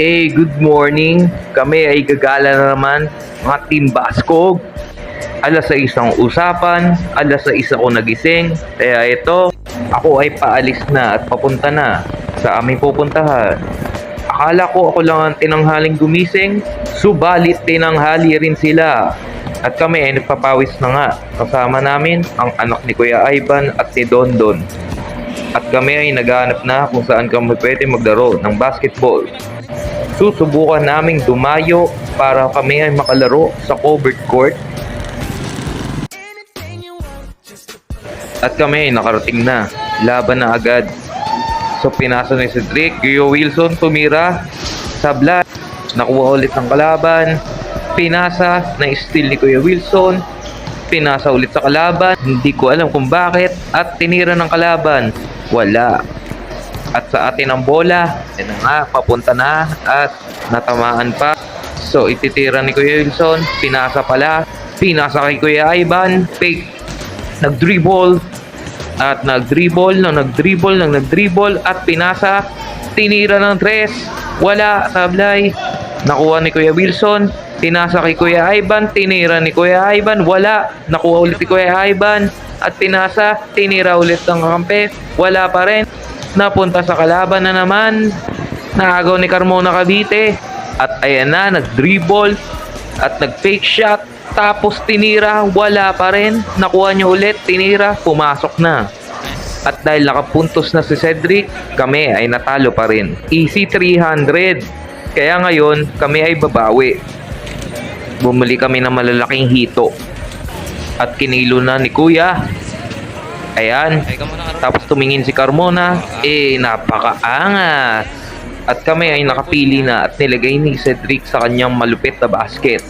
Eh, good morning. Kami ay gagala na naman, mga Team Baskog. Alas sa isang usapan, alas sa isa ko nagising. Kaya ito, ako ay paalis na at papunta na sa aming pupuntahan. Akala ko ako lang ang tinanghaling gumising, subalit tinanghali rin sila. At kami ay nagpapawis na nga. Kasama namin ang anak ni Kuya Ivan at ni Dondon. At kami ay naghahanap na kung saan kami pwede maglaro ng basketball. Susubukan naming dumayo para kami ay makalaro sa covered court. At kami ay nakarating na. Laban na agad. So pinasa ni Cedric, Gio Wilson tumira sa blood. Nakuha ulit ng kalaban. Pinasa na steal ni Kuya Wilson. Pinasa ulit sa kalaban. Hindi ko alam kung bakit. At tinira ng kalaban. Wala. At sa atin ang bola, yan nga, papunta na at natamaan pa. So ititira ni Kuya Wilson, pinasa pala, pinasa kay Kuya Ivan, fake, nag-dribble, at nag-dribble, nang nag-dribble, nang nag-dribble, at pinasa, tinira ng tres, wala, sablay. Nakuha ni Kuya Wilson, pinasa kay Kuya Ivan, tinira ni Kuya Ivan, wala. Nakuha ulit ni Kuya Ivan, at pinasa, tinira ulit ng kampe, wala pa rin. Napunta sa kalaban na naman, naagaw ni Carmona Cavite, at ayan na, nag-dribble, at nag-fake shot, tapos tinira, wala pa rin. Nakuha niya ulit, tinira, pumasok na. At dahil nakapuntos na si Cedric, kami ay natalo pa rin. Easy 300. Kaya ngayon, kami ay babawi. Bumili kami ng malalaking hito. At kinilo na ni Kuya. Ayan. Tapos tumingin si Carmona. Eh, napakaangas. At kami ay nakapili na at nilagay ni Cedric sa kanyang malupit na basket.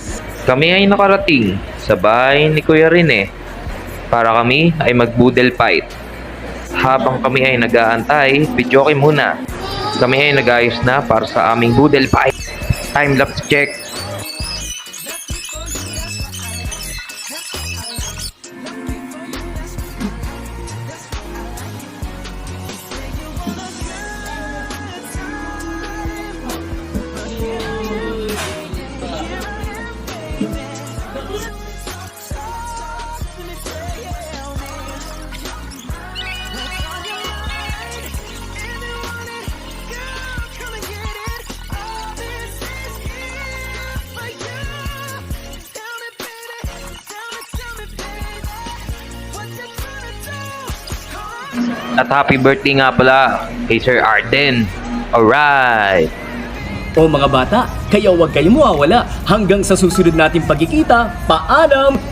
Kami ay nakarating sa bahay ni Kuya Rene para kami ay mag-boodle fight. Habang kami ay nag-aantay, videoke muna. Kami ay nag-ayos na para sa aming boodle fight. Time lapse check. At happy birthday nga pala kay Sir Arden. Alright! O mga bata, kaya huwag kayong mawawala hanggang sa susunod nating pagkikita. Paalam!